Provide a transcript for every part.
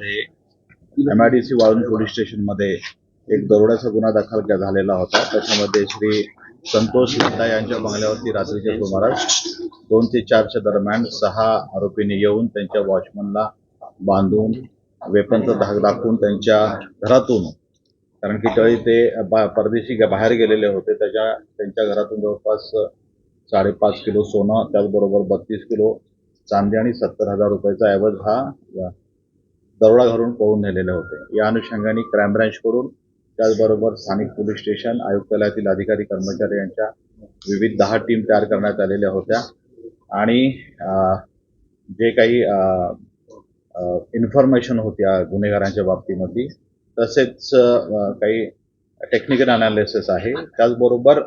मध्ये एमआयडीसी वाळून पोलीस स्टेशनमध्ये एक दरोड्याचा गुन्हा दाखल झालेला होता. त्याच्यामध्ये श्री संतोष लता यांच्या बंगल्यावरती रात्रीच्या सुमारास दोन ते चारच्या दरम्यान सहा आरोपींनी येऊन त्यांच्या वॉचमनला बांधून वेपनचा धाक दाखवून त्यांच्या घरातून कारण की त्यावेळी ते बा परदेशी बाहेर गेलेले होते. त्याच्या त्यांच्या घरातून जवळपास साडेपाच किलो सोनं त्याचबरोबर बत्तीस किलो चांदी आणि सत्तर हजार रुपयाचा ऐवज हा दरोडा घालून पळून नेलेले होते. या अनुषंगाने क्राईम ब्रँचकडून त्याचबरोबर स्थानिक पोलीस स्टेशन आयुक्तालयातील अधिकारी कर्मचारी यांच्या विविध दहा टीम तयार करण्यात आलेल्या होत्या. आणि जे काही इन्फॉर्मेशन होत्या गुन्हेगारांच्या बाबतीमध्ये तसेच काही टेक्निकल अनालिसिस आहे. त्याचबरोबर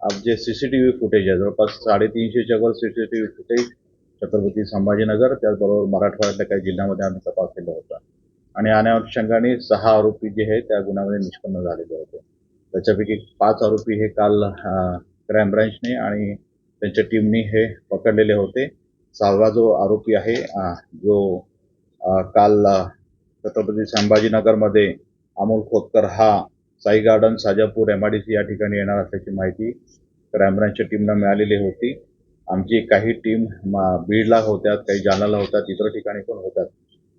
आप- जे सीसीटीव्ही फुटेज आहे जवळपास साडेतीनशेच्या वर व्ही फुटेज छत्रपती संभाजीनगर त्याचबरोबर मराठवाड्यातल्या काही जिल्ह्यामध्ये आम्ही तपास केला होता. आणि या अनुषंगाने सहा आरोपी जे आहेत त्या गुन्ह्यामध्ये निष्पन्न झालेले होते. त्याच्यापैकी पाच आरोपी हे काल क्राईम ब्रँचने आणि त्यांच्या टीमनी हे पकडलेले होते. सहावा जो आरोपी आहे जो काल छत्रपती संभाजीनगरमध्ये अमोल खोतकर हा Sai garden Sajapur M I D C या ठिकाणी येणार असल्याची माहिती क्राईम ब्रँचच्या टीमला मिळालेली होती. आमची काही टीम बीडला होत्या काही जालनाला होत्या इतर ठिकाणी पण होत्या.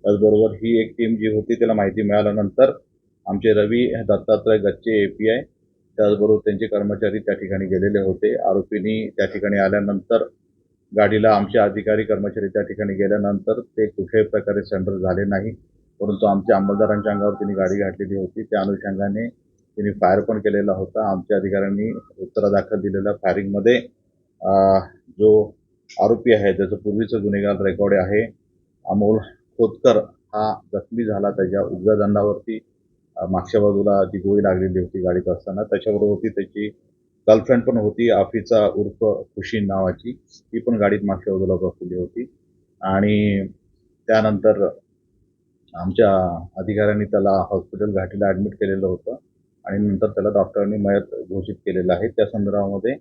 त्याचबरोबर ही एक टीम जी होती त्याला माहिती मिळाल्यानंतर आमचे Ravi Dattatray Gachche A P I त्याचबरोबर त्यांचे कर्मचारी त्या ठिकाणी गेलेले होते. आरोपींनी त्या ठिकाणी आल्यानंतर गाडीला आमचे अधिकारी कर्मचारी त्या ठिकाणी गेल्यानंतर ते कुठल्याही प्रकारे सेंटर झाले नाही परंतु आमच्या अंमलदारांच्या अंगावर त्यांनी गाडी घातलेली होती. त्या अनुषंगाने त्यांनी फायर पण केलेला होता. आमच्या अधिकाऱ्यांनी उत्तरादाखल दिलेल्या फायरिंगमध्ये जो आरोपी आहे त्याचं पूर्वीचं गुन्हेगार रेकॉर्ड आहे अमोल खोतकर हा जखमी झाला त्याच्या उजव्या दंडावरती मागच्या बाजूला जी गोळी लागलेली होती गाडीत असताना त्याच्याबरोबर ती त्याची गर्लफ्रेंड पण होती आफीचा उर्फ खुशी नावाची. ती पण गाडीत मागच्या बाजूला बसलेली होती. आणि त्यानंतर आमच्या अधिकाऱ्यांनी त्याला हॉस्पिटल घाटीला ॲडमिट केलेलं होतं. आणि नंतर त्याला डॉक्टरांनी मयत घोषित केलेलं आहे. त्या संदर्भामध्ये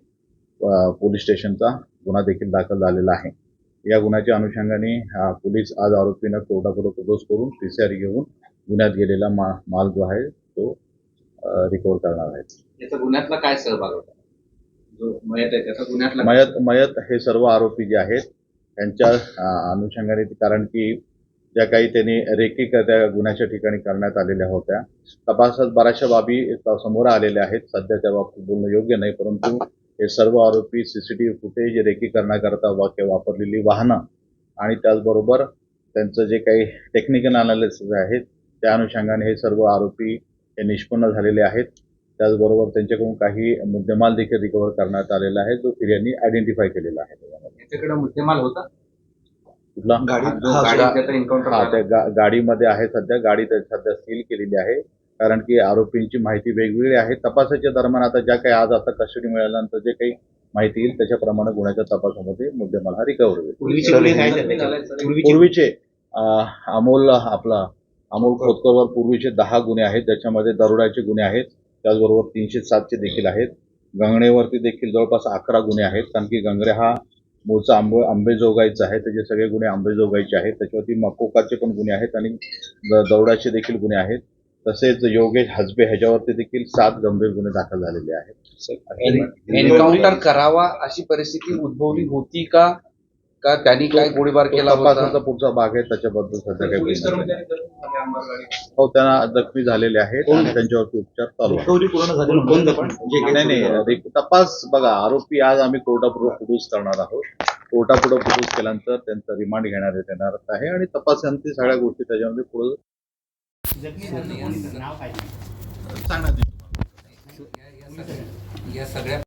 पोलीस स्टेशनचा गुन्हा देखील दाखल झालेला आहे. या गुन्ह्याच्या अनुषंगाने पोलीस आज आरोपींना कोर्टाकडे प्रपोज करून पी सी आर घेऊन गुन्ह्यात गेलेला मा माल जो आहे तो रिकवर करणार आहे. याचा गुन्ह्यातला काय सहभाग होता? जो मयत आहे त्याचा गुन्ह्यातला मयत मयत हे सर्व आरोपी जे आहेत त्यांच्या अनुषंगाने कारण की ज्या काही त्यांनी रेकी त्या गुन्ह्याच्या ठिकाणी करण्यात आलेल्या होत्या तपासात बऱ्याचशा बाबी समोर आलेल्या आहेत. सध्या त्या बाबतीत बोलणं योग्य नाही परंतु हे सर्व आरोपी सीसीटीव्ही फुटेज रेकी करण्याकरता वाक्य वापरलेली वाहनं आणि त्याचबरोबर त्यांचं जे काही टेक्निकल अनालिसिस आहेत त्या अनुषंगाने हे सर्व आरोपी हे निष्पन्न झालेले आहेत. त्याचबरोबर त्यांच्याकडून काही मुद्देमाल देखील रिकव्हर करण्यात आलेला आहे जो फिर्यानी आयडेंटिफाय केलेला आहे. मुद्देमाल होता? कुठला? गाडीमध्ये आहे सध्या. गाडी सध्या सील केलेली आहे. कारण की आरोपींची माहिती वेगवेगळी आहे. तपासाच्या दरम्यान आता ज्या काही आज आता कस्टडी मिळाल्यानंतर जे काही माहिती येईल त्याच्याप्रमाणे गुन्ह्याच्या तपासामध्ये मुद्देमाल हा रिकव्हर होईल. पूर्वीचे अमोल आपला अमोल खोतकरवर पूर्वीचे दहा गुन्हे आहेत. त्याच्यामध्ये दरोड्याचे गुन्हे आहेत. त्याचबरोबर तीनशे सातचे देखील आहेत. गंगणेवरती देखील जवळपास अकरा गुन्हे आहेत. कारण की गंगणे हा मूळचा आंबे आंबेजोगाईचा आहे. त्याचे सगळे गुन्हे आंबेजोगाईचे आहेत. त्याच्यावरती मकोकाचे पण गुन्हे आहेत आणि दौडाचे देखील गुन्हे आहेत. तसेच योगेश हजबे ह्याच्यावरती देखील सात गंभीर गुन्हे दाखल झालेले आहेत. एन्काउंटर करावा अशी परिस्थिती उद्भवली होती का? का त्यांनी काय गोळीबार केला तपासाचा पुढचा भाग आहे त्याच्याबद्दल सध्या काही. हो त्यांना जखमी झालेले आहेत त्यांच्यावरती उपचार चालू आहेत. नाही नाही रे- तपास बघा आरोपी आज आम्ही कोर्टापुढे प्रोड्यूस करणार आहोत. कोर्टापुढे प्रोड्यूस केल्यानंतर त्यांचा रिमांड घेण्यात येणार आहे आणि तपासांती सगळ्या गोष्टी त्याच्यामध्ये पुढे या सगळ्या